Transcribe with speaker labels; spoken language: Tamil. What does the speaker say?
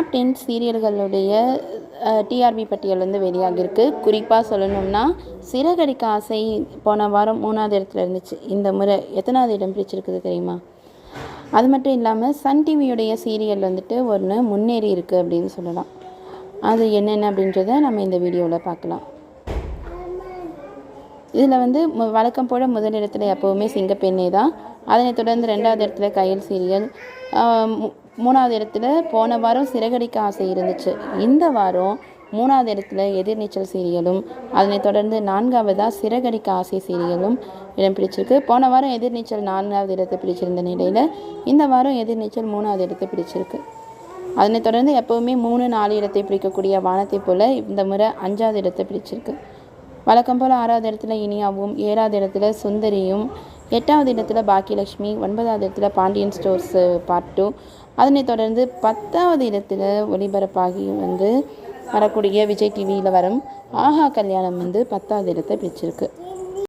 Speaker 1: டாப் டென் சீரியல்களுடைய டிஆர்பி பட்டியல் வந்து வெளியாகிருக்கு குறிப்பாக சொல்லணும்னா சிறகடிக்க ஆசை போன வாரம் மூணாவது இடத்துல இருந்துச்சு. இந்த முறை எத்தனாவது இடம் பிடிச்சிருக்குது தெரியுமா? அது மட்டும் இல்லாமல் சன் டிவியுடைய சீரியல் வந்துட்டு ஒன்று முன்னேறி இருக்குது அப்படின்னு சொல்லலாம். அது என்னென்ன அப்படின்றத நம்ம இந்த வீடியோவில் பார்க்கலாம். இதில் வந்து வழக்கம் போல் முதலிடத்தில் எப்போவுமே சிங்கப்பெண்ணே தான். அதனைத் தொடர்ந்து ரெண்டாவது இடத்துல கையல் சீரியல் மூணாவது இடத்துல போன வாரம் சிறகடிக்க ஆசை இருந்துச்சு. இந்த வாரம் மூணாவது இடத்துல எதிர்நீச்சல் சீரியலும் அதனைத் தொடர்ந்து நான்காவதாக சிறகடிக்க ஆசை சீரியலும் இடம் பிடிச்சிருக்கு. போன வாரம் எதிர்நீச்சல் நான்காவது இடத்தை பிடிச்சிருந்த நிலையில் இந்த வாரம் எதிர்நீச்சல் மூணாவது இடத்தை பிடிச்சிருக்கு. அதனைத் தொடர்ந்து எப்போவுமே மூணு நாலு இடத்தை பிடிக்கக்கூடிய வானத்தை போல் இந்த முறை அஞ்சாவது இடத்தை பிடிச்சிருக்கு. வழக்கம் போல் ஆறாவது இடத்துல இனியாவும் ஏழாவது இடத்துல சுந்தரியும் எட்டாவது இடத்துல பாக்கியலட்சுமி ஒன்பதாவது இடத்துல பாண்டியன் ஸ்டோர்ஸ் பார்ட் டூ அதனைத் தொடர்ந்து பத்தாவது இடத்துல ஒளிபரப்பாகி வந்து வரக்கூடிய விஜய் டிவியில் வரும். ஆஹா கல்யாணம் வந்து பத்தாவது இடத்தை பிடிச்சிருக்கு